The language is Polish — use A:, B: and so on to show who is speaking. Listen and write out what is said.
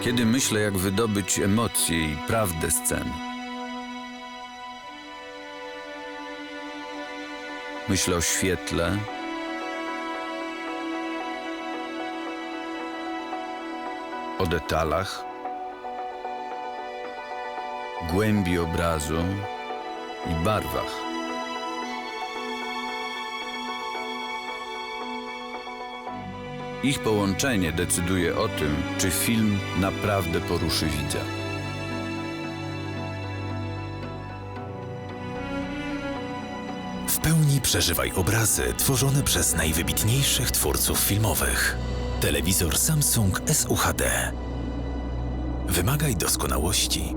A: Kiedy myślę, jak wydobyć emocje i prawdę scen. Myślę o świetle, o detalach, głębi obrazu i barwach. Ich połączenie decyduje o tym, czy film naprawdę poruszy widza.
B: W pełni przeżywaj obrazy tworzone przez najwybitniejszych twórców filmowych. Telewizor Samsung SUHD. Wymagaj doskonałości